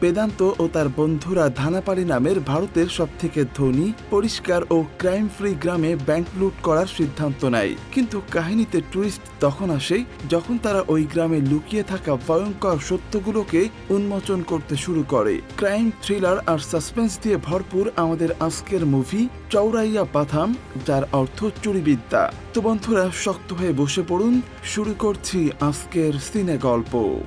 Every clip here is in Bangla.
বেদান্ত ও তার বন্ধুরা ধানাপাড়ি নামের ভারতের সবথেকে ধনী, পরিষ্কার ও ক্রাইম ফ্রি গ্রামে ব্যাংক লুট করার সিদ্ধান্ত নেয়। কিন্তু কাহিনীতে টুইস্ট তখন আসে যখন তারা ওই গ্রামে লুকিয়ে থাকা ভয়ঙ্কর সত্যগুলোকে উন্মোচন করতে শুরু করে। ক্রাইম থ্রিলার আর সাসপেন্স দিয়ে ভরপুর আমাদের আজকের মুভি চৌরাইয়া পাথাম যার অর্থ চুরিবিদ্যা। তো বন্ধুরা, শক্ত হয়ে বসে পড়ুন। শুরু করছি আজকের সিনে গল্প।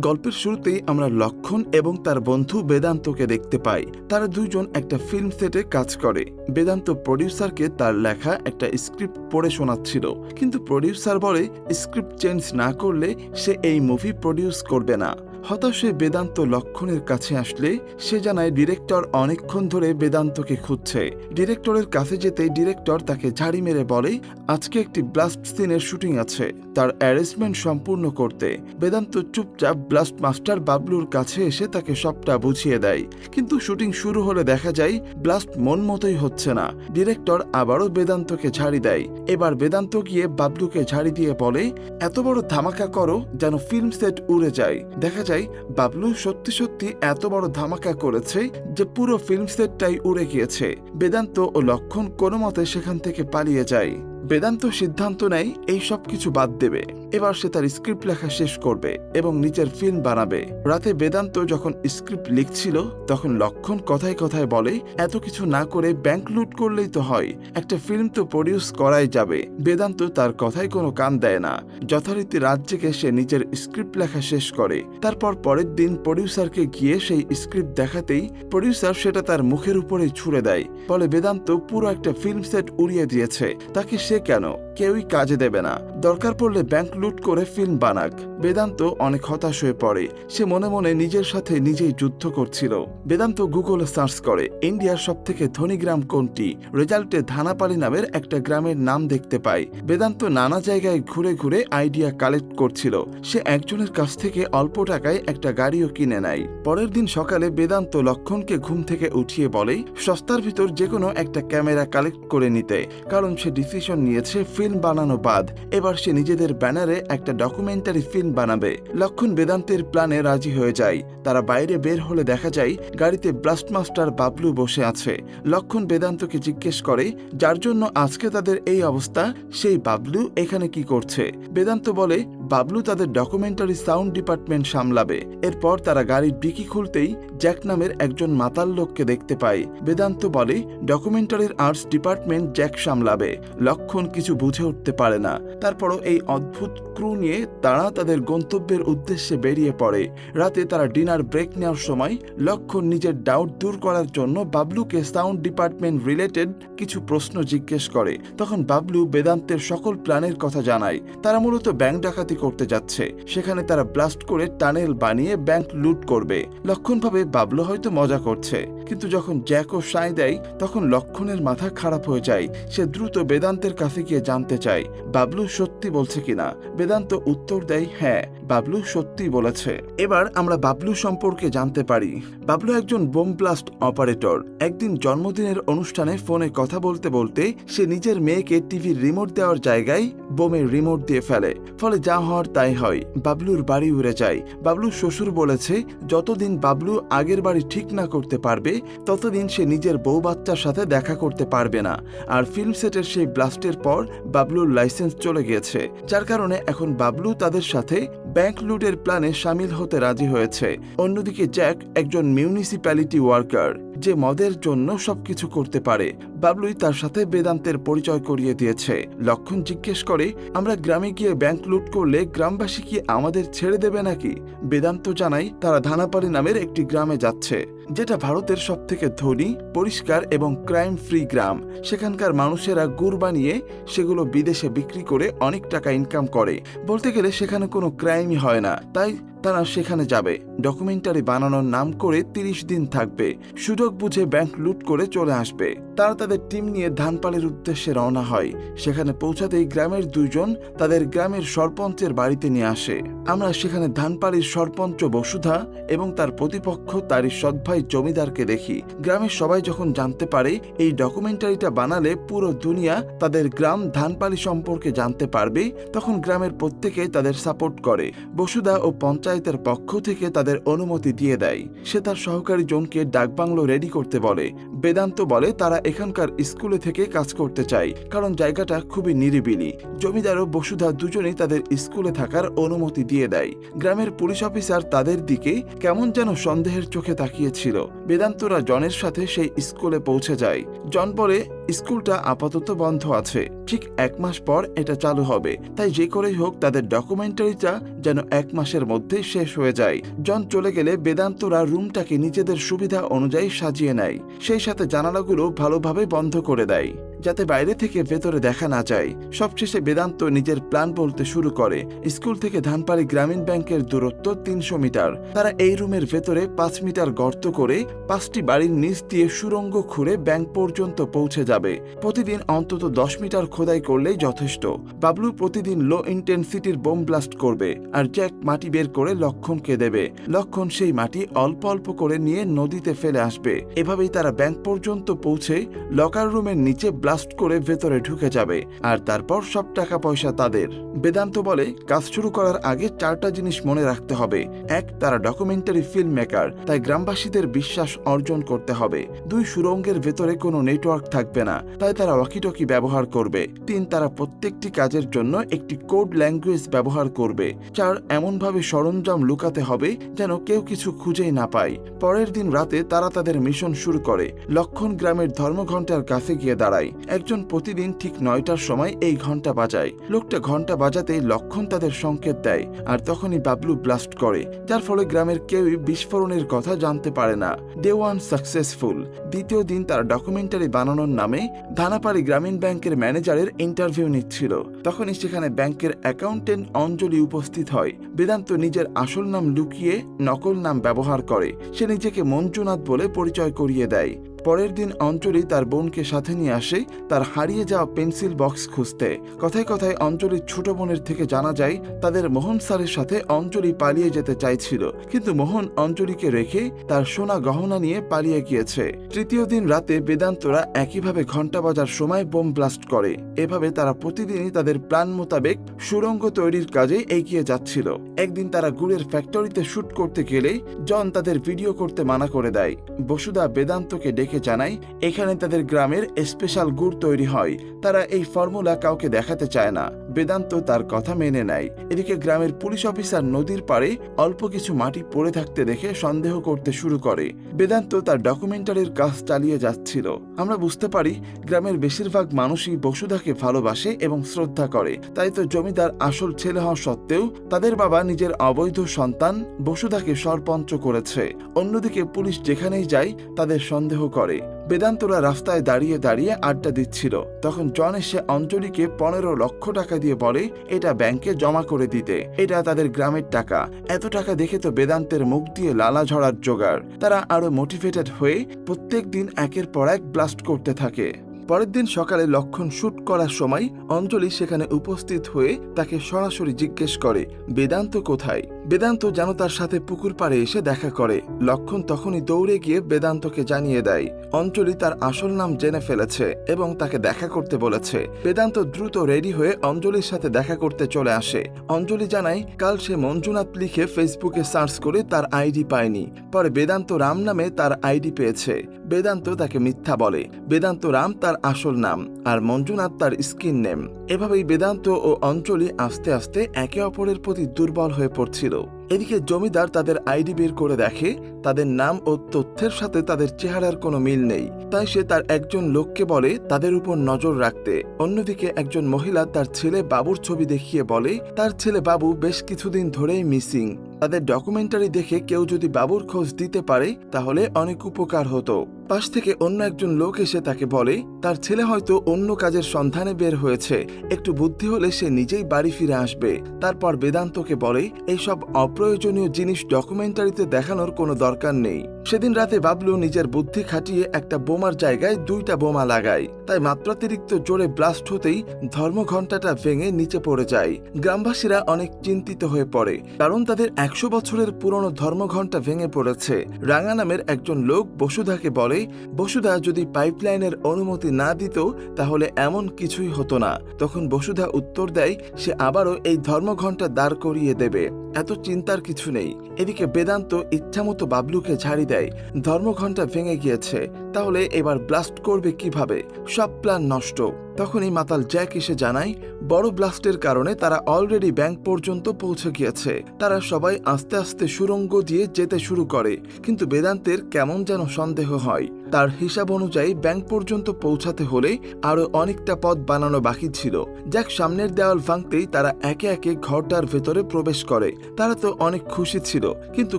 গল্পের শুরুতেই আমরা লক্ষণ এবং তার বন্ধু বেদান্তকে দেখতে পাই। তারা দুজন একটা ফিল্ম সেটে কাজ করে। বেদান্ত প্রডিউসারকে তার লেখা একটা স্ক্রিপ্ট পড়ে শোনাচ্ছিল। কিন্তু প্রডিউসার বলে স্ক্রিপ্ট চেঞ্জ না করলে সে এই মুভি প্রডিউস করবে না। হতাশ বেদান্ত লক্ষণের কাছে আসলে সে জানায়, ডিরেক্টর অনেকক্ষণ ধরে বেদান্তকে খুঁজছে। ডিরেক্টরের কাছে যেতে ডিরেক্টর তাকে ঝাড়ি মেরে বলে, আজকে একটি ব্লাস্ট সিনের শুটিং আছে। তার অ্যারেঞ্জমেন্ট সম্পূর্ণ করতে। বেদান্ত চুপচাপ ব্লাস্ট মাস্টার বাবলুর কাছে এসে তাকে সবটা বুঝিয়ে দেয়। কিন্তু শুটিং শুরু হলে দেখা যায়, ব্লাস্ট মন মতোই হচ্ছে না। ডিরেক্টর আবারও বেদান্তকে ঝাড়ি দেয়। এবার বেদান্ত গিয়ে বাবলুকে ঝাড়ি দিয়ে বলে, এত বড় ধামাকা করো যেন ফিল্ম সেট উড়ে যায়। দেখা যায় বাবলু সত্যি সত্যি এত বড় ধামাকা করেছে যে পুরো ফিল্ম সেটটাই উড়ে গিয়েছে। বেদান্ত ও লক্ষণ কোনো মতে সেখান থেকে পালিয়ে যায়। বেদান্ত সিদ্ধান্ত নেয়, এই সব কিছু বাদ দেবে। এবার সে তার স্ক্রিপ্ট লেখা শেষ করবে এবং নিজের ফিল্ম বানাবে। রাতে বেদান্ত যখন স্ক্রিপ্ট লিখছিল, তখন লক্ষণ কথায় কথায় বলে, এত কিছু না করে ব্যাংক লুট করলেই তো হয়। একটা ফিল্ম তো প্রডিউস করাই যাবে বেদান্ত তার কথায় কোনো কান দেয় না। যথারীতি রাত জেগে সে নিজের স্ক্রিপ্ট লেখা শেষ করে। তারপর পরের দিন প্রডিউসারকে গিয়ে সেই স্ক্রিপ্ট দেখাতেই প্রডিউসার সেটা তার মুখের উপরেই ছুড়ে দেয়। বলে বেদান্ত পুরো একটা ফিল্ম সেট উড়িয়ে দিয়েছে। তাকে সে কেন? কেউই কাজে দেবে না। দরকার পড়লে ব্যাংক লুট করে ফিল্ম বানাক। বেদান্ত অনেক হতাশ হয়ে পড়ে। সে মনে মনে নিজের সাথে নিজেই যুদ্ধ করছিল। বেদান্ত গুগলে সার্চ করে, ইন্ডিয়ার সব থেকে ধনী গ্রাম কোনটি? রেজাল্টে ধানাপালি নামের একটা গ্রামের নাম দেখতে পায় বেদান্ত নানা জায়গায় ঘুরে ঘুরে আইডিয়া কালেক্ট করছিল। সে একজনের কাছ থেকে অল্প টাকায় একটা গাড়িও কিনে নেয়। পরের দিন সকালে বেদান্ত লক্ষণকে ঘুম থেকে উঠিয়ে বলে, সস্তার ভিতর যে কোনো একটা ক্যামেরা কালেক্ট করে নিতে। কারণ সে ডিসিশন নিয়েছে ফিল্ম বানানো বাদ। এবার সে নিজেদের ব্যানারে একটা ডকুমেন্টারি ফিল্ম বানাবে। লক্ষণ বেদান্তের প্ল্যানে রাজি হয়ে যায়। তারা বাইরে বের হলে দেখা যায়, গাড়িতে ব্লাস্টমাস্টার বাবলু বসে আছে। লক্ষণ বেদান্তকে জিজ্ঞেস করে, যার জন্য আজকে তাদের এই অবস্থা? সেই বাবলু এখানে কি করছে? বেদান্ত বলে বাবলু তাদের ডকুমেন্টারি সাউন্ড ডিপার্টমেন্ট সামলাবে। এরপর তারা গাড়ির ডিকি খুলতেই জ্যাক নামের একজন মাতাল লোককে দেখতে পায়। বেদান্ত বলে ডকুমেন্টারির আর্টস ডিপার্টমেন্ট জ্যাক সামলাবে। লক্ষণ কিছু বুঝে উঠতে পারে না। তারপরও এই অদ্ভুত ক্রু নিয়ে তারা তাদের গন্তব্যের উদ্দেশ্যে বেরিয়ে পড়ে। রাতে তারা ডিনার ব্রেক নেওয়ার সময় লক্ষণ নিজের ডাউট দূর করার জন্য বাবলুকে সাউন্ড ডিপার্টমেন্ট রিলেটেড কিছু প্রশ্ন জিজ্ঞেস করে। তখন বাবলু বেদান্তের সকল প্ল্যানের কথা জানায়। তারা মূলত ব্যাংক ডাকাতি করতে যাচ্ছে। সেখানে তারা ব্লাস্ট করে টানেল বানিয়ে ব্যাংক লুট করবে। লক্ষণ ভাবে বাবলু হয়তো মজা করছে। কিন্তু যখন জ্যাকও সায় দেয়, তখন লক্ষণের মাথা খারাপ হয়ে যায়। সে দ্রুত বেদান্তের কাছে গিয়ে জানতে চায়, বাবলু সত্যি বলছে কিনা? বেদান্ত উত্তর দেয় হ্যাঁ বাবলু সত্যি বলেছে। এবার আমরা বাবলু সম্পর্কে জানতে পারি। বাবলু একজন বোম ব্লাস্ট অপারেটর একদিন জন্মদিনের অনুষ্ঠানে ফোনে কথা বলতে বলতে সে নিজের মেয়েকে টিভির রিমোট দেওয়ার জায়গায় বোমের রিমোট দিয়ে ফেলে। ফলে যা হওয়ার তাই হয়। বাবলুর বাড়ি উড়ে যায়। বাবলুর শ্বশুর বলেছে, যতদিন বাবলু আগের বাড়ি ঠিক না করতে পারবে, ততদিন সে নিজের বউ বাচ্চার সাথে দেখা করতে পারবে না। আর ফিল্ম সেটের সেই ব্লাস্টের পর বাবলুর লাইসেন্স চলে গিয়েছে। যার কারণে এখন বাবলু তাদের সাথে ব্যাংক লুটের প্ল্যানে সামিল হতে রাজি হয়েছে। অন্যদিকে জ্যাক একজন মিউনিসিপ্যালিটি ওয়ার্কার। যে মদের জন্য সবকিছু করতে পারে। বাবলুই তার সাথে বেদান্তের পরিচয় করিয়ে দিয়েছে। লক্ষণ জিজ্ঞেস করে, আমরা গ্রামে গিয়ে ব্যাংক লুট করলে গ্রামবাসী কি আমাদের ছেড়ে দেবে নাকি? বেদান্ত জানাই তারা ধানাপাড়ি নামের একটি গ্রামে যাচ্ছে। যেটা ভারতের সব থেকে ধনী, পরিষ্কার এবং ক্রাইম ফ্রি গ্রাম। সেখানকার মানুষেরা গুড় বানিয়ে সেগুলো বিদেশে বিক্রি করে অনেক টাকা ইনকাম করে। বলতে গেলে সেখানে কোনো ক্রাইমই হয় না, তাই তারা সেখানে যাবে। ডকুমেন্টারি বানানোর নাম করে তিরিশ দিন থাকবে। সুযোগ বুঝে ব্যাংক লুট করে চলে আসবে। তারা তাদের টিম নিয়ে ধানপালের উদ্দেশ্যে রওনা হয়। সেখানে পৌঁছাতেই গ্রামের দুজন তাদের গ্রামের সরপঞ্চের বাড়িতে নিয়ে আসে। আমরা সেখানে ধানপাড়ির সরপঞ্চ বসুধা এবং তার প্রতিপক্ষ তারই সৎ ভাই জমিদারকে দেখি। গ্রামের সবাই যখন জানতে পারে, এই ডকুমেন্টারিটা বানালে পুরো দুনিয়া তাদের গ্রাম ধানপালি সম্পর্কে জানতে পারবে, তখন গ্রামের প্রত্যেকে তাদের সাপোর্ট করে। বসুধা ও পঞ্চায়েতের পক্ষ থেকে তাদের অনুমতি দিয়ে দেয়। সে তার সহকারী জনকে ডাকবাংলো রেডি করতে বলে। বেদান্ত বলে তারা এখানকার স্কুলে থেকে কাজ করতে চায়, কারণ জায়গাটা খুবই নিরিবিলি। জমিদার ও বসুধা দুজনেই তাদের স্কুলে থাকার অনুমতি দিয়ে দেয়। গ্রামের পুলিশ অফিসার তাদের দিকে কেমন যেন সন্দেহের চোখে তাকিয়েছিল। বেদান্তরা জনের সাথে সেই স্কুলে পৌঁছে যায়। জন বলে, স্কুলটা আপাতত বন্ধ আছে। ঠিক এক মাস পর এটা চালু হবে। তাই যে করেই হোক তাদের ডকুমেন্টারিটা যেন এক মাসের মধ্যেই শেষ হয়ে যায়। জন চলে গেলে বেদান্তরা রুমটাকে নিজেদের সুবিধা অনুযায়ী সাজিয়ে নেয়। সেই সাথে জানালাগুলো ভালোভাবে বন্ধ করে দেয়। যাতে বাইরে থেকে ভেতরে দেখা না যায়। সবশেষে বেদান্ত নিজের প্ল্যান বলতে শুরু করে। স্কুল থেকে ধানপাড়ি গ্রামীণ ব্যাংকের দূরত্ব তিনশো মিটার। তারা এই রুমের ভেতরে পাঁচ মিটার গর্ত করে পাঁচটি বাড়ির নিচ দিয়ে সুরঙ্গ খুঁড়ে ব্যাংক পর্যন্ত পৌঁছে যাবে। প্রতিদিন অন্তত দশ মিটার খোদাই করলেই যথেষ্ট। বাবলু প্রতিদিন লো ইন্টেন্সিটির বোম ব্লাস্ট করবে আর জ্যাক মাটি বের করে লক্ষণকে দেবে। লক্ষণ সেই মাটি অল্প অল্প করে নিয়ে নদীতে ফেলে আসবে। এভাবেই তারা ব্যাংক পর্যন্ত পৌঁছে লকার রুমের নিচে ব্লাস্ট করে ভেতরে ঢুকে যাবে, আর তারপর সব টাকা পয়সা তাদের। বেদান্ত বলে, কাজ শুরু করার আগে চারটা জিনিস মনে রাখতে হবে। এক, তারা ডকুমেন্টারি ফিল্ম মেকার তাই গ্রামবাসীদের বিশ্বাস অর্জন করতে হবে। দুই, সুরঙ্গের ভেতরে কোনো নেটওয়ার্ক থাকবে না, তাই তারা ওয়াকিটকি ব্যবহার করবে। তিন, তারা প্রত্যেকটি কাজের জন্য একটি কোড ল্যাঙ্গুয়েজ ব্যবহার করবে। চার, এমনভাবে সরঞ্জাম লুকাতে হবে যেন কেউ কিছু খুঁজেই না পায়। পরের দিন রাতে তারা তাদের মিশন শুরু করে, লক্ষণ গ্রামের ধর্মঘণ্টার কাছে গিয়ে দাঁড়ায়। একজন প্রতিদিন ঠিক নয়টার সময় এই ঘণ্টা বাজায়। লোকটা ঘণ্টা বাজাতেই লক্ষণ তাদের সংকেত দেয়, আর তখনই বাবলু ব্লাস্ট করে, যার ফলে গ্রামের কেউই বিস্ফোরণের কথা জানতে পারে না। ডে ওয়ান সাকসেসফুল দ্বিতীয় দিন তার ডকুমেন্টারি বানানোর নামে ধানাপাড়ি গ্রামীণ ব্যাংকের ম্যানেজারের ইন্টারভিউ নিচ্ছিল। তখনই সেখানে ব্যাংকের অ্যাকাউন্টেন্ট অঞ্জলি উপস্থিত হয়। বেদান্ত নিজের আসল নাম লুকিয়ে নকল নাম ব্যবহার করে। সে নিজেকে মঞ্জুনাথ বলে পরিচয় করিয়ে দেয়। পরের দিন অঞ্জলি তার বোনকে সাথে নিয়ে আসে, তার হারিয়ে যাওয়া পেন্সিল বক্স খুঁজতে। কথায় কথায় অঞ্জলির ছোট বোনের থেকে জানা যায়, তাদের মোহন স্যারের সাথে অঞ্জলি পালিয়ে যেতে চাইছিল। কিন্তু মোহন অঞ্জলিকে রেখে তার সোনা গহনা নিয়ে পালিয়ে গিয়েছে। তৃতীয় দিন রাতে বেদান্তরা একইভাবে ঘণ্টা বাজার সময় বোম ব্লাস্ট করে। এভাবে তারা প্রতিদিনই তাদের প্ল্যান মোতাবেক সুড়ঙ্গ তৈরির কাজে এগিয়ে যাচ্ছিল। একদিন তারা গুড়ের ফ্যাক্টরিতে শুট করতে গেলে জন তাদের ভিডিও করতে মানা করে দেয়। বসুধা বেদান্তকে ডেকে জানায় এখানে তাদের গ্রামের স্পেশাল গুড় তৈরি হয়। তারা এই ফর্মুলা কাউকে দেখাতে চায় না। বেদান্ত তার কথা মেনে নেয়। এদিকে গ্রামের পুলিশ অফিসার নদীর পাড়ে অল্প কিছু মাটি পড়ে থাকতে দেখে সন্দেহ করতে শুরু করে। বেদান্ত তার ডকুমেন্টারির কাজ চালিয়ে যাচ্ছিল। আমরা বুঝতে পারি, গ্রামের বেশিরভাগ মানুষই বসুধাকে ভালোবাসে এবং শ্রদ্ধা করে। তাই তো জমিদার আসল ছেলে হওয়া সত্ত্বেও তাদের বাবা নিজের অবৈধ সন্তান বসুধাকে সরপঞ্চ করেছে। অন্যদিকে পুলিশ যেখানেই যায়, তাদের সন্দেহ করে। বেদান্তরা রাস্তায় দাঁড়িয়ে দাঁড়িয়ে আড্ডা দিচ্ছিল। তখন জন এসে অঞ্জলিকে পনেরো লক্ষ টাকা দিয়ে বলে, এটা ব্যাংকে জমা করে দিতে। এটা তাদের গ্রামের টাকা। এত টাকা দেখে তো বেদান্তের মুখ দিয়ে লালা ঝরার জোগাড়। তারা আরও মোটিভেটেড হয়ে প্রত্যেক দিন একের পর এক ব্লাস্ট করতে থাকে। পরের দিন সকালে লক্ষণ শুট করার সময় অঞ্জলি সেখানে উপস্থিত হয়ে তাকে সরাসরি জিজ্ঞেস করে, বেদান্ত কোথায়? বেদান্ত যেন তার সাথে পুকুর পাড়ে এসে দেখা করে। লক্ষণ তখনই দৌড়ে গিয়ে বেদান্তকে জানিয়ে দেয়। অঞ্জলি তার আসল নাম জেনে ফেলেছে এবং তাকে দেখা করতে বলেছে। বেদান্ত দ্রুত রেডি হয়ে অঞ্জলির সাথে দেখা করতে চলে আসে। অঞ্জলি জানায়, কাল সে মঞ্জুনাথ লিখে ফেসবুকে সার্চ করে তার আইডি পায়নি। পরে বেদান্ত রাম নামে তার আইডি পেয়েছে। বেদান্ত তাকে মিথ্যা বলে। বেদান্ত রাম তার আসল নাম আর মঞ্জুনাথ তার স্কিন নেম। এভাবেই বেদান্ত ও অঞ্জলি আস্তে আস্তে একে অপরের প্রতি দুর্বল হয়ে পড়ছিল। এদিকে জমিদার তাদের আইডি বের করে দেখে তাদের নাম ও তথ্যের সাথে তাদের চেহারার কোনো মিল নেই। তাই সে তার একজন লোককে বলে, তাদের উপর নজর রাখতে। অন্যদিকে একজন মহিলা তার ছেলে বাবুর ছবি দেখিয়ে বলে, তার ছেলে বাবু বেশ কিছুদিন ধরেই মিসিং। তাদের ডকুমেন্টারি দেখে কেউ যদি বাবুর খোঁজ দিতে পারে, তাহলে অনেক উপকার হতো। পাশ থেকে অন্য একজন লোক এসে তাকে বলে, তার ছেলে হয়তো অন্য কাজের সন্ধানে বের হয়েছে। একটু বুদ্ধি হলে সে নিজেই বাড়ি ফিরে আসবে। তারপর বেদান্তকে বলে, এইসব অপ্রয়োজনীয় জিনিস ডকুমেন্টারিতে দেখানোর কোনো দরকার নেই। সেদিন রাতে বাবলু নিজের বুদ্ধি খাটিয়ে একটা বোমার জায়গায় দুইটা বোমা লাগায়। তাই মাত্রাতিরিক্ত জোরে ব্লাস্ট হতেই ধর্মঘণ্টাটা ভেঙে নিচে পড়ে যায়। গ্রামবাসীরা অনেক চিন্তিত হয়ে পড়ে, কারণ তাদের একশো বছরের পুরনো ধর্মঘণ্টা ভেঙে পড়েছে। রাঙা নামের একজন লোক বসুধাকে বলে, বসুধা যদি পাইপলাইনের অনুমতি না দিত, তাহলে এমন কিছুই হতো না। তখন বসুধা উত্তর দেয়, সে আবারও এই ধর্মঘণ্টা দাঁড় করিয়ে দেবে। এত চিন্তার কিছু নেই। এদিকে বেদান্ত ইচ্ছামতো বাবলুকে ঝাড়ি দেয়। ধর্মঘণ্টা ভেঙে গিয়েছে। তাহলে এবার ব্লাস্ট করবে কীভাবে? সব প্ল্যান নষ্ট। তখনই মাতাল জ্যাক এসে জানায়, বড় ব্লাস্টের কারণে তারা অলরেডি ব্যাংক পর্যন্ত পৌঁছে গিয়েছে। তারা সবাই আস্তে আস্তে সুরঙ্গ দিয়ে যেতে শুরু করে। কিন্তু বেদান্তের কেমন যেন সন্দেহ হয়। তার হিসাব অনুযায়ী ব্যাংক পর্যন্ত পৌঁছাতে হলে আরও অনেকটা পথ বানানো বাকি ছিল। যাক, সামনের দেওয়াল ভাঙতেই তারা একে একে ঘরটার ভেতরে প্রবেশ করে। তারা তো অনেক খুশি ছিল, কিন্তু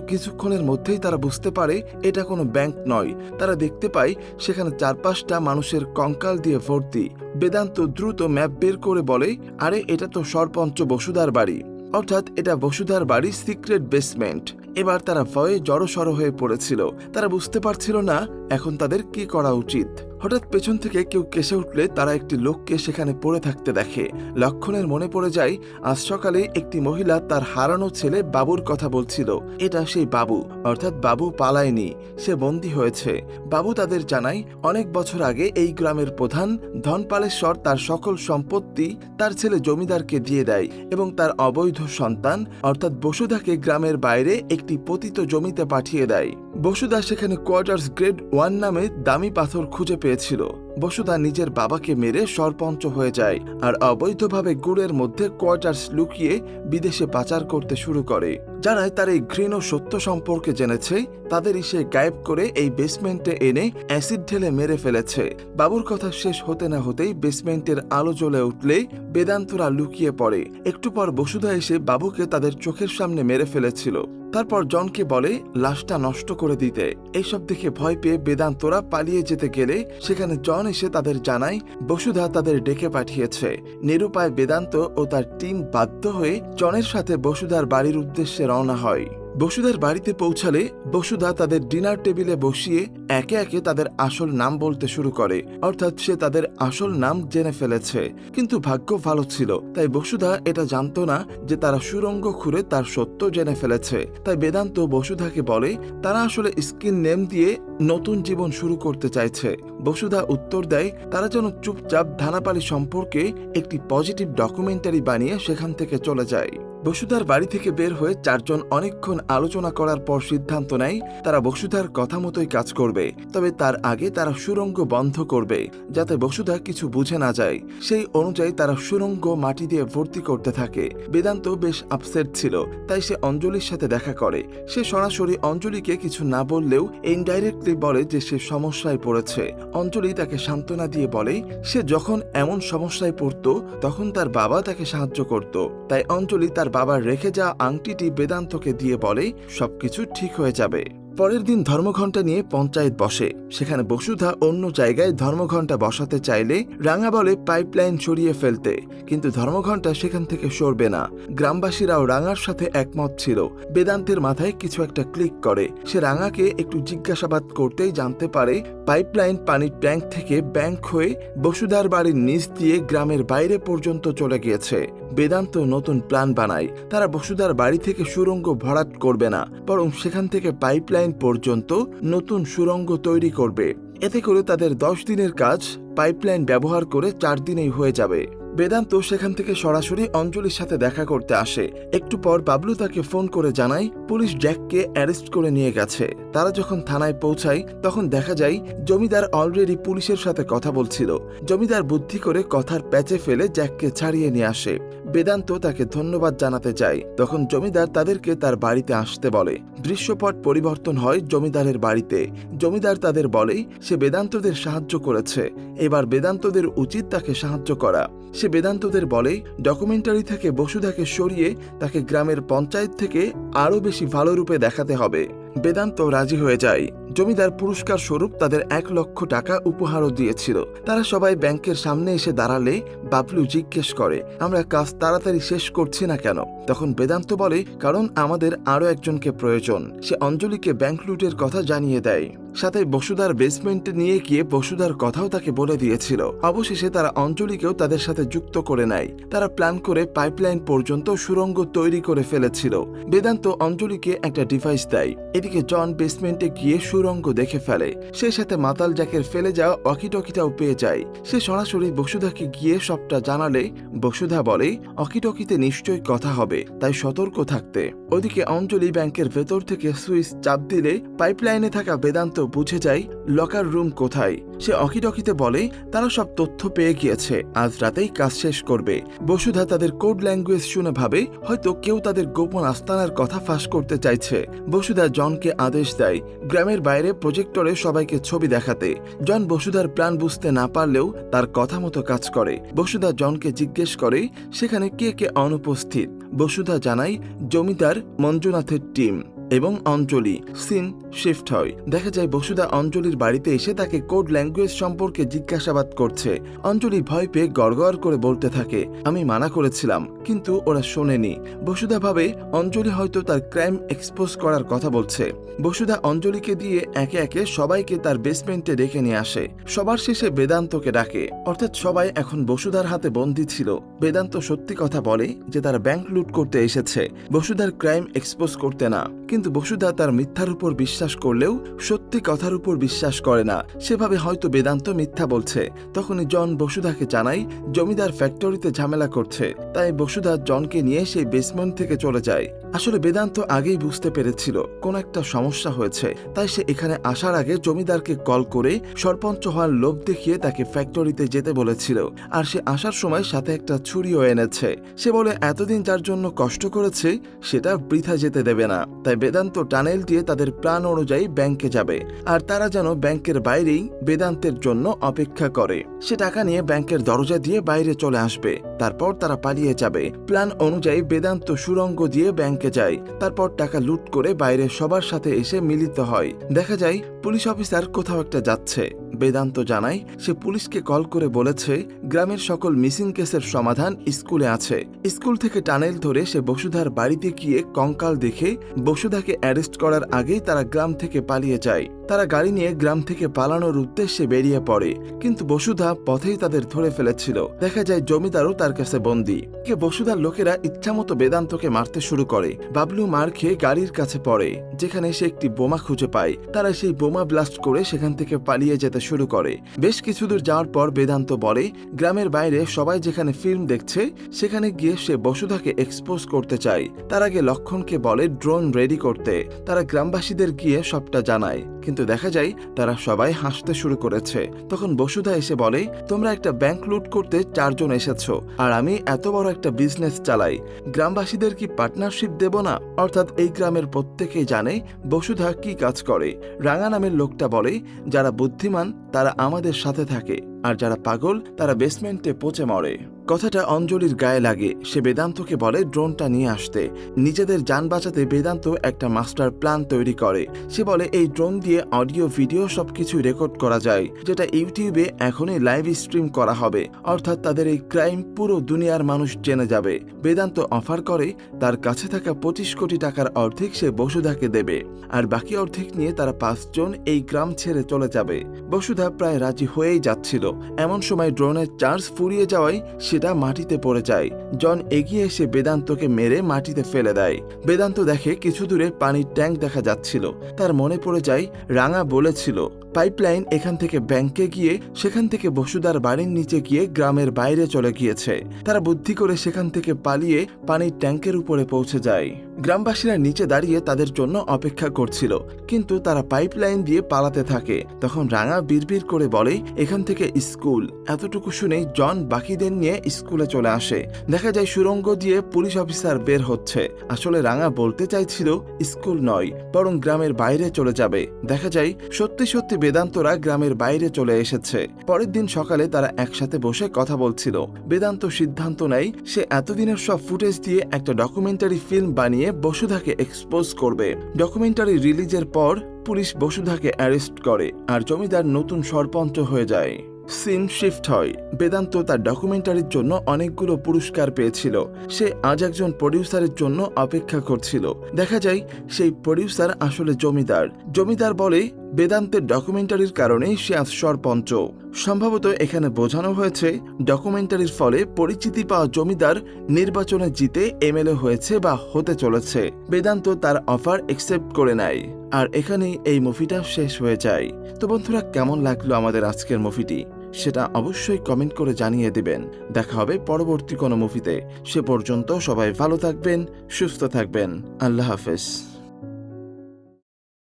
কিছুক্ষণের মধ্যেই তারা বুঝতে পারে এটা কোনো ব্যাংক নয়। তারা দেখতে পায় সেখানে চারপাশটা মানুষের কঙ্কাল দিয়ে ভর্তি। বেদান্ত দ্রুত ম্যাপ বের করে বলে, আরে, এটা তো সরপঞ্চ বসুধার বাড়ি। অর্থাৎ এটা বসুধার বাড়ির সিক্রেট বেসমেন্ট। এবার তারা ভয়ে জড়সড় হয়ে পড়েছিল। তারা বুঝতে পারছিল না এখন তাদের কি করা উচিত। হঠাৎ পেছন থেকে কেউ কেসে উঠলে তারা একটি লোককে সেখানে পড়ে থাকতে দেখে। লক্ষণের মনে পড়ে যায়, আজ সকালে একটি মহিলা তার হারানো ছেলে বাবুর কথা বলছিল। এটা সেই বাবু, অর্থাৎ বাবু পালায়নি, সে বন্দী হয়েছে। বাবু তাদের জানায়, অনেক বছর আগে এই গ্রামের প্রধান ধনপালেশ্বর তার সকল সম্পত্তি তার ছেলে জমিদারকে দিয়ে দেয় এবং তার অবৈধ সন্তান, অর্থাৎ বসুধাকে গ্রামের বাইরে একটি পতিত জমিতে পাঠিয়ে দেয়। বসুধা সেখানে কোয়ার্টার্স গ্রেড ওয়ান নামে দামি পাথর খুঁজে পেয়েছিল। বসুদা নিজের বাবাকে মেরে সরপঞ্চ হয়ে যায় আর অবৈধভাবে গুড়ের মধ্যে কোয়ার্টার্স লুকিয়ে বিদেশে পাচার করতে শুরু করে। যারাই তার এই ঘৃণ সত্য সম্পর্কে জেনেছে তাদেরই সে গায়েব করে এই বেসমেন্টে এনে অ্যাসিড ঢেলে মেরে ফেলেছে। বাবুর কথা শেষ হতে না হতেই বেসমেন্টের আলো জ্বলে উঠলে বেদান্তরা লুকিয়ে পড়ে। একটু পর বসুধা এসে বাবুকে তাদের চোখের সামনে মেরে ফেলেছিল। তারপর জনকে বলে, লাশটা নষ্ট করে দিতে। এইসব দেখে ভয় পেয়ে বেদান্তরা পালিয়ে যেতে গেলে সেখানে জন এসে তাদের জানায়, বসুধা তাদের ডেকে পাঠিয়েছে। নিরুপায় বেদান্ত ও তার টিম বাধ্য হয়ে জনের সাথে বসুধার বাড়ির উদ্দেশ্যে রওনা হয়। বসুধার বাড়িতে পৌঁছালে বসুধা তাদের ডিনার টেবিলে বসিয়ে একে একে তাদের আসল নাম বলতে শুরু করে। অর্থাৎ সে তাদের আসল নাম জেনে ফেলেছে। কিন্তু ভাগ্য ভালো ছিল, তাই বসুধা এটা জানতো না যে তারা সুরঙ্গ খুঁড়ে তার সত্য জেনে ফেলেছে। তাই বেদান্ত বসুধাকে বলে, তারা আসলে স্কিন নেম দিয়ে নতুন জীবন শুরু করতে চাইছে। বসুধা উত্তর দেয়, তারা যেন চুপচাপ ধানাপালি সম্পর্কে একটি পজিটিভ ডকুমেন্টারি বানিয়ে সেখান থেকে চলে যায়। বসুধার বাড়ি থেকে বের হয়ে চারজন অনেকক্ষণ আলোচনা করার পর সিদ্ধান্ত নেয়, তারা বসুধার কথা মতোই কাজ করবে, তবে তার আগে তারা সুরঙ্গ বন্ধ করবে, যাতে বসুধা কিছু বুঝে না যায়। সেই অনুযায়ী তারা সুরঙ্গ মাটি দিয়ে ভর্তি করতে থাকে। বেদান্ত বেশ আপসেট ছিল, তাই সে অঞ্জলির সাথে দেখা করে। সে সরাসরি অঞ্জলিকে কিছু না বললেও ইনডাইরেক্টলি বলে যে সে সমস্যায় পড়েছে। অঞ্জলি তাকে সান্ত্বনা দিয়ে বলে, সে যখন এমন সমস্যায় পড়ত, তখন তার বাবা তাকে সাহায্য করত। তাই অঞ্জলি তার বাবার রেখে যাওয়া আংটিটি বেদান্তকে দিয়ে বলে সবকিছু ঠিক হয়ে যাবে। পরের দিন ধর্মঘণ্টা নিয়ে পঞ্চায়েত বসে। সেখানে বসুধা অন্য জায়গায় ধর্মঘণ্টা বসাতে চাইলে রাঙা বলে পাইপলাইন সরিয়ে ফেলতে। কিন্তু ধর্মঘণ্টা সেখান থেকে সরবে না। গ্রামবাসীরাও রাঙার সাথে একমত ছিল। বেদান্তের মাথায় কিছু একটা ক্লিক করে। সে রাঙাকে একটু জিজ্ঞাসাবাদ করতেই জানতে পারে, পাইপলাইন পানির ট্যাঙ্ক থেকে ব্যাংক হয়ে বসুধার বাড়ির নিচ দিয়ে গ্রামের বাইরে পর্যন্ত চলে গিয়েছে। বেদান্ত নতুন প্ল্যান বানায়। তারা বসুধার বাড়ি থেকে সুরঙ্গ ভরাট করবে না, বরং সেখান থেকে পাইপলাইন পর্যন্ত নতুন সুরঙ্গ তৈরি করবে। এতে করে তাদের দশ দিনের কাজ পাইপলাইন ব্যবহার করে চার দিনেই হয়ে যাবে। বেদান্ত সেখান থেকে সরাসরি অঞ্জলির সাথে দেখা করতে আসে। একটু পর বাবলু তাকে ফোন করে জানায়, পুলিশ জ্যাককে অ্যারেস্ট করে নিয়ে গেছে। তারা যখন থানায় পৌঁছায়, তখন দেখা যায় জমিদার অলরেডি পুলিশের সাথে কথা বলছিল। জমিদার বুদ্ধি করে কথার প্যাচে ফেলে জ্যাককে ছাড়িয়ে নিয়ে আসে। বেদান্ত তাকে ধন্যবাদ জানাতে চায় তখন জমিদার তাদেরকে তার বাড়িতে আসতে বলে। দৃশ্যপট পরিবর্তন হয় জমিদারের বাড়িতে। জমিদার তাদের বলে সে বেদান্তদের সাহায্য করেছে। এবার বেদান্তদের উচিত তাকে সাহায্য করা। সে বেদান্তদের বলে, ডকুমেন্টারি থেকে বসুধাকে সরিয়ে তাকে গ্রামের পঞ্চায়েত থেকে আরও বেশি ভালো রূপে দেখাতে হবে। বেদান্ত রাজি হয়ে যায়। জমিদার পুরস্কার স্বরূপ তাদের এক লক্ষ টাকা উপহারও দিয়েছিল। তারা সবাই ব্যাংকের সামনে এসে দাঁড়ালে বাবলু জিজ্ঞেস করে, আমরা কাজ তাড়াতাড়ি শেষ করছি না কেন? তখন বেদান্ত বলে, কারণ আমাদের আরও একজনকে প্রয়োজন। সে অঞ্জলিকে ব্যাংক লুটের কথা জানিয়ে দেয়। সাথে বসুধার বেসমেন্টে নিয়ে গিয়ে বসুধার কথাও তাকে বলে দিয়েছিল। অবশেষে তারা অঞ্জলিকেও তাদের সাথে যুক্ত করে নেয়। তারা প্ল্যান করে পাইপলাইন পর্যন্ত সুরঙ্গ তৈরি করে ফেলেছিল। বেদান্ত অঞ্জলিকে একটা ডিভাইস দেয়। এদিকে জন বেসমেন্টে গিয়ে সুরঙ্গ দেখে ফেলে। সেই সাথে মাতাল জ্যাকের ফেলে যাওয়া অকিটকিটাও পেয়ে যায়। সে সরাসরি বসুধাকে গিয়ে সবটা জানালে, বসুধা বলে অকিটকিতে নিশ্চয়ই কথা হবে, তাই সতর্ক থাকতে। ওদিকে অঞ্জলি ব্যাংকের ভেতর থেকে সুইচ চাপ দিলে পাইপলাইনে থাকা বেদান্ত বুঝে যায় লকার রুম কোথায়। সে অকিটকিতে বলে, তারা সব তথ্য পেয়ে গিয়েছে। আজ রাতেই কাজ শেষ করবে। বসুধা তাদের কোড ল্যাঙ্গুয়েজ শুনে ভাবে, হয়তো কেউ তাদের গোপন আস্তানার কথা ফাঁস করতে চাইছে। বসুধা জনকে আদেশ দেয়, গ্রামের বাইরে প্রজেক্টরে সবাইকে ছবি দেখাতে। জন বসুধার প্ল্যান বুঝতে না পারলেও তার কথা মতো কাজ করে। বসুধা জনকে জিজ্ঞেস করে, সেখানে কে কে অনুপস্থিত? বসুধা জানায়, জমিদার মঞ্জুনাথের টিম এবং অঞ্জলি, সিন শিফট হয়। দেখা যায় বসুধা অঞ্জলির বাড়িতে এসে তাকে কোড ল্যাঙ্গুয়েজ সম্পর্কে জিজ্ঞাসাবাদ করছে। অঞ্জলি ভয় পেয়ে গড়গড় করে বলতে থাকে, আমি মানা করেছিলাম, কিন্তু ওরা শোনেনি। বসুধা ভাবে, অঞ্জলি হয়তো তার ক্রাইম এক্সপোজ করার কথা বলছে। বসুধা অঞ্জলিকে দিয়ে একে একে সবাইকে তার বেসমেন্টে ডেকে নিয়ে আসে। সবার শেষে বেদান্তকে ডাকে, অর্থাৎ সবাই এখন বসুধার হাতে বন্দী ছিল। বেদান্ত সত্যি কথা বলে যে তারা ব্যাংক লুট করতে এসেছে। বসুধার ক্রাইম এক্সপোজ করতে না, কিন্তু বসুধা তার মিথ্যার উপর বিশ্বাস করলেও সত্যি কথার উপর বিশ্বাস করে না। সেভাবে হয়তো বেদান্ত মিথ্যা বলছে। তখনই জন বসুধাকে জানাই জমিদার ফ্যাক্টরিতে ঝামেলা করছে। তাই বসুধা জনকে নিয়ে সেই বেসমেন্ট থেকে চলে যায়। আসলে বেদান্ত আগেই বুঝতে পেরেছিল, কোন একটা সমস্যা হয়েছে। তাই সে এখানে আসার আগে জমিদারকে কল করে সরপঞ্চ হওয়ার লোভ দেখিয়ে তাকে ফ্যাক্টরিতে যেতে বলেছিল। আর সে আসার সময় সাথে একটা ছুরিও এনেছে। সে বলে, এতদিন যার জন্য কষ্ট করেছে, সেটা বৃথা যেতে দেবে না। তাই বেদান্ত টানেল দিয়ে তাদের প্ল্যান অনুযায়ী ব্যাংকে যাবে, আর তারা যেন ব্যাংকের বাইরেই বেদান্তের জন্য অপেক্ষা করে। সে টাকা নিয়ে ব্যাংকের দরজা দিয়ে বাইরে চলে আসবে। তারপর তারা পালিয়ে যাবে। প্ল্যান অনুযায়ী বেদান্ত সুরঙ্গ দিয়ে ব্যাংকে যায়। তারপর টাকা লুট করে বাইরে সবার সাথে এসে মিলিত হয়। দেখা যায়, পুলিশ অফিসার কোথাও একটা যাচ্ছে। বেদান্ত জানায়, সে পুলিশকে কল করে বলেছে, গ্রামের সকল মিসিং কেসের সমাধান স্কুলে আছে। স্কুল থেকে টানেল ধরে সে বসুধার বাড়িতে গিয়ে কঙ্কাল দেখে বসুধাকে অ্যারেস্ট করার আগেই তারা গ্রাম থেকে পালিয়ে যায়। তারা গাড়ি নিয়ে গ্রাম থেকে পালানোর উদ্দেশ্যে বেরিয়ে পড়ে। কিন্তু বসুধা পথেই তাদের ধরে ফেলেছিল। দেখা যায় জমিদারও তার কাছে বন্দী। কে বসুধার লোকেরা ইচ্ছামতো বেদান্তকে মারতে শুরু করে। বাবলু মার খেয়ে গাড়ির কাছে পড়ে, যেখানে সে একটি বোমা খুঁজে পায়। তারা সেই বোমা ব্লাস্ট করে সেখান থেকে পালিয়ে যেতে শুরু করে। বেশ কিছু দূর যাওয়ার পর বেদান্ত বলে, গ্রামের বাইরে সবাই যেখানে ফিল্ম দেখছে, সেখানে গিয়ে সে বসুধাকে এক্সপোজ করতে চায়। তার আগে লক্ষণকে বলে ড্রোন রেডি করতে। তারা গ্রামবাসীদের গিয়ে সবটা জানায়। কিন্তু দেখা যায় তারা সবাই হাসতে শুরু করেছে। তখন বসুধা এসে বলে, তোমরা একটা ব্যাংক লুট করতে চারজন এসেছ, আর আমি এত বড় একটা বিজনেস চালাই। গ্রামবাসীদের কি পার্টনারশিপ দেব না? অর্থাৎ এই গ্রামের প্রত্যেকেই জানে বসুধা কি কাজ করে। রাঙা নামের লোকটা বলে, যারা বুদ্ধিমান, তারা আমাদের সাথে থাকে, আর যারা পাগল, তারা বেসমেন্টে পচে মরে। কথাটা অঞ্জলির গায়ে লাগে। সে বেদান্তকে বলে, ড্রোনটা নিয়ে আসতে। নিজেদের যান বাঁচাতে বেদান্ত একটা মাস্টার প্ল্যান তৈরি করে। সে বলে, এই ড্রোন দিয়ে অডিও ভিডিও সবকিছু রেকর্ড করা যায়, যেটা ইউটিউবে এখনই লাইভ স্ট্রিম করা হবে। অর্থাৎ তাদের এই ক্রাইম পুরো দুনিয়ার মানুষ জেনে যাবে। বেদান্ত অফার করে, তার কাছে থাকা পঁচিশ কোটি টাকার অর্ধেক সে বসুধাকে দেবে। আর বাকি অর্ধেক নিয়ে তারা পাঁচজন এই গ্রাম ছেড়ে চলে যাবে। বসুধা প্রায় রাজি হয়েই যাচ্ছিল। এমন সময় ড্রোনের চার্জ ফুরিয়ে যাওয়ায় সেটা মাটিতে পড়ে যায়। জন এগিয়ে এসে বেদান্তকে মেরে মাটিতে ফেলে দেয়। বেদান্ত দেখে কিছু দূরে পানির ট্যাঙ্ক দেখা যাচ্ছিল। তার মনে পড়ে যায় রাঙা বলেছিল পাইপলাইন এখান থেকে ব্যাংকে গিয়ে সেখান থেকে বসুদার বাড়ির নিচে গিয়ে গ্রামের বাইরে চলে গিয়েছে। তারা বুদ্ধি করে সেখান থেকে পালিয়ে পানির ট্যাঙ্কের উপরে পৌঁছে যায়। গ্রামবাসীরা নিচে দাঁড়িয়ে তাদের জন্য অপেক্ষা করছিল, কিন্তু তারা পাইপলাইন দিয়ে পালাতে থাকে। তখন রাঙা বিড়বিড় করে বলে, এখান থেকে স্কুল। এতটুকু শুনেই জন বাকিদের নিয়ে স্কুলে চলে আসে। দেখা যায় সুরঙ্গ দিয়ে পুলিশ অফিসার বের হচ্ছে। আসলে রাঙা বলতে চাইছিল, স্কুল নয়, বরং গ্রামের বাইরে চলে যাবে। দেখা যায়, সত্যি সত্যি বেদান্তরা গ্রামের বাইরে চলে এসেছে। পরের দিন সকালে তারা একসাথে বসে কথা বলছিল। বেদান্ত সিদ্ধান্ত নেয়, সে এতদিনের সব ফুটেজ দিয়ে একটা ডকুমেন্টারি ফিল্ম বানিয়ে বসুধাকে এক্সপোজ করবে। ডকুমেন্টারি রিলিজের পর পুলিশ বসুধাকে অ্যারেস্ট করে আর জমিদার নতুন সরপঞ্চ হয়ে যায়। সিন শিফট হয়। বেদান্ত তার ডকুমেন্টারির জন্য অনেকগুলো পুরস্কার পেয়েছিল। সে আজ একজন প্রডিউসারের জন্য অপেক্ষা করছিল। দেখা যায়, সেই প্রডিউসার আসলে জমিদার। জমিদার বলে বেদান্তের ডকুমেন্টারির কারণেই সে আজ সরপঞ্চ সম্ভবত এখানে বোঝানো হয়েছে ডকুমেন্টারির ফলে পরিচিতি পাওয়া জমিদার নির্বাচনে জিতে এমএলএ হয়েছে বা হতে চলেছে। বেদান্ত তার অফার একসেপ্ট করে নেয়। আর এখানেই এই মুভিটা শেষ হয়ে যায়। তো বন্ধুরা, কেমন লাগল আমাদের আজকের মুভিটি? সেটা অবশ্যই কমেন্ট করে জানিয়ে দিবেন। দেখা হবে পরবর্তী কোনো মুভিতে। সে পর্যন্ত সবাই ভালো থাকবেন, সুস্থ থাকবেন। আল্লাহ হাফেজ।